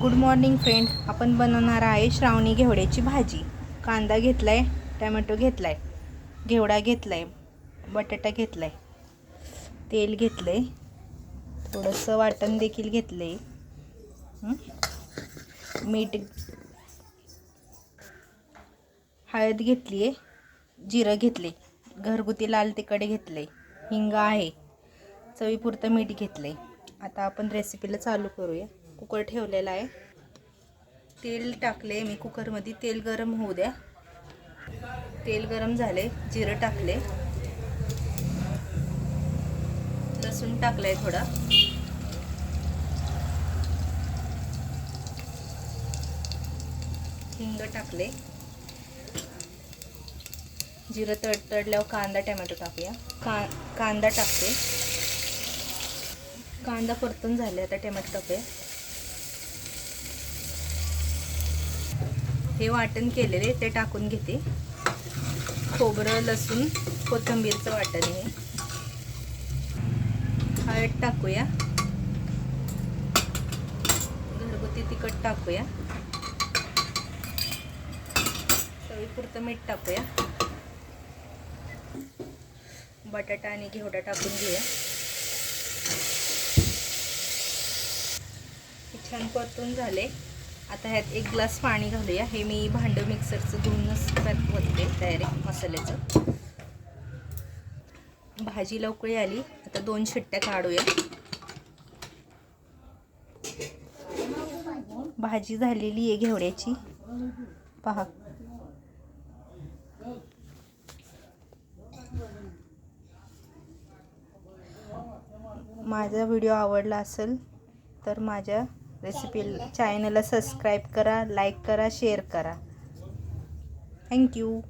Good morning friend आपण बनवणार आहे श्रावणी घेवड्याची भाजी. कांदा घेतला आहे टमॅटो घेतला आहे घेवडा घेतला आहे बटाटा घेतला आहे तेल घेतलं आहे थोडंसं वाटण देखील घेतलं आहे मीठ हळद घेतली आहे जिरं घेतले घरगुती लाल तिखडे घेतलं आहे हिंग आहे चवीपुरतं मीठ घेतलं आहे आता आपण रेसिपीला चालू करूया. कुकर ठेवलेला आहे. तेल टाकले मी कुकरमध्ये. तेल गरम होऊ द्या. तेल गरम झाले जिरं टाकले. लसूण टाकलंय थोडा. हिंग टाकले. जिरं तडतडल्यावर कांदा टमॅटो टाकूया. का कांदा टाकते. कांदा परतून झाले आता टमॅटो टाकूया. हे वाटण केलेले ते टाकून घेते. खोबरं लसूण कोथिंबीरचं वाटण हे. हळद टाकूया. घरगुती तिखट टाकूया. चवीपुरतं मीठ टाकूया. बटाटा आणि घेवडा टाकून घेऊया. छान परतून झाले. आता ह्यात एक ग्लास पाणी घालूया. हे मी भांडं मिक्सरचं धुवूनच त्यात होते डायरेक्ट मसाल्याचं. भाजी लवकर आली आता दोन शिट्ट्या काढूया. भाजी झालेली आहे घेवड्याची. पहा. माझा व्हिडिओ आवडला असेल तर माझ्या रेसिपी चॅनलला सबस्क्राईब करा लाईक करा शेअर करा. थँक्यू